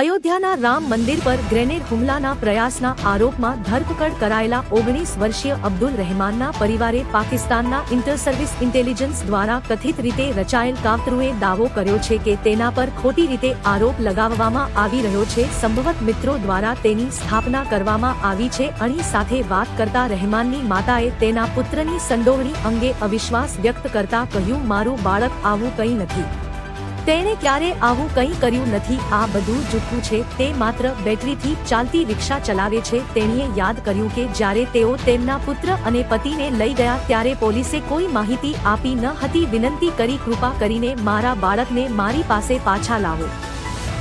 અયોધ્યાના રામ મંદિર પર ગ્રેનેડ હુમલાના પ્રયાસના આરોપમાં ધરપકડ કરાયેલા ઓગણીસ વર્ષીય અબ્દુલ રહેમાનના પરિવારે પાકિસ્તાનના ઇન્ટર સર્વિસ ઇન્ટેલિજન્સ દ્વારા કથિત રીતે રચાયેલ કાવતરુએ દાવો કર્યો છે કે તેના પર ખોટી રીતે આરોપ લગાવવામાં આવી રહ્યો છે. સંભવત મિત્રો દ્વારા તેની સ્થાપના કરવામાં આવી છે. અણી સાથે વાત કરતા રહેમાનની માતાએ તેના પુત્રની સંડોવણી અંગે અવિશ્વાસ વ્યક્ત કરતા કહ્યું, મારું બાળક આવું કંઈ નથી. તેણે ક્યારે આવું કંઈ કર્યું નથી, આ બધું જૂઠું છે, તે માત્ર બેટરીથી ચાલતી રિક્ષા ચલાવે છે, તેણીએ યાદ કર્યું કે જ્યારે તેઓ તેમના પુત્ર અને પતિને લઈ ગયા ત્યારે પોલીસે કોઈ માહિતી આપી ન હતી, વિનંતી કરી કૃપા કરીને મારા બાળકને મારી પાસે પાછા લાવો.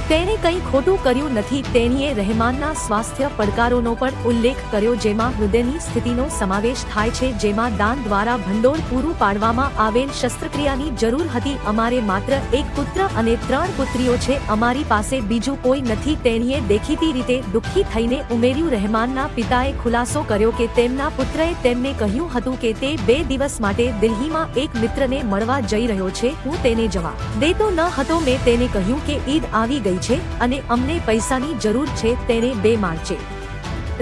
તેણે કંઈ ખોટું કર્યું નથી. તેણીએ રહેમાનના સ્વાસ્થ્ય પડકારોનો પણ ઉલ્લેખ કર્યો, જેમાં હૃદયની સ્થિતિનો સમાવેશ થાય છે, જેમાં દાન દ્વારા ભંડોળ પૂરું પાડવામાં આવેલ શસ્ત્રક્રિયાની જરૂર હતી. અમારે માત્ર એક પુત્ર અને ત્રણ પુત્રીઓ છે. અમારી પાસે બીજું કોઈ નથી. તેણીએ દેખીતી રીતે દુઃખી થઈને ઉમેર્યું. રહેમાનના પિતાએ ખુલાસો કર્યો કે તેમના પુત્રએ તેમને કહ્યું હતું કે તે બે દિવસ માટે દિલ્હીમાં એક મિત્રને મળવા જઈ રહ્યો છે. હું તેને જવા દેતો ન હતો. મેં તેને કહ્યું કે ઈદ આવી ગઈ છે અને અમને પૈસાની જરૂર છે તેને બે માર્ચે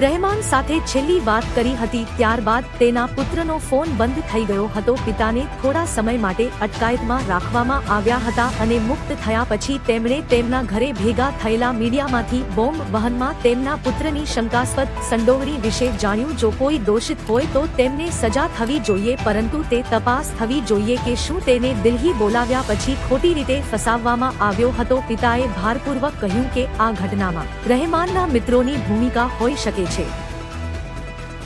રહેમાન સાથે છેલ્લી વાત કરી હતી ત્યારબાદ તેના પુત્રનો ફોન બંધ થઈ ગયો હતો. પિતાને થોડા સમય માટે અટકાયતમાં રાખવામાં આવ્યા હતા અને મુક્ત થયા પછી તેમણે તેમના ઘરે ભેગા થયેલા મીડિયામાંથી બોમ્બ વહનમાં તેમના પુત્રની શંકાસ્પદ સંડોવણી વિશે જાણ્યું. જો કોઈ દોષિત હોય તો તેમને સજા થવી જોઈએ, પરંતુ તે તપાસ થવી જોઈએ કે શું તેને દિલ્હી બોલાવ્યા પછી ખોટી રીતે ફસાવવામાં આવ્યો હતો. પિતાએ ભારપૂર્વક કહ્યું કે આ ઘટનામાં રહેમાનના મિત્રોની ભૂમિકા હોઈ શકે છે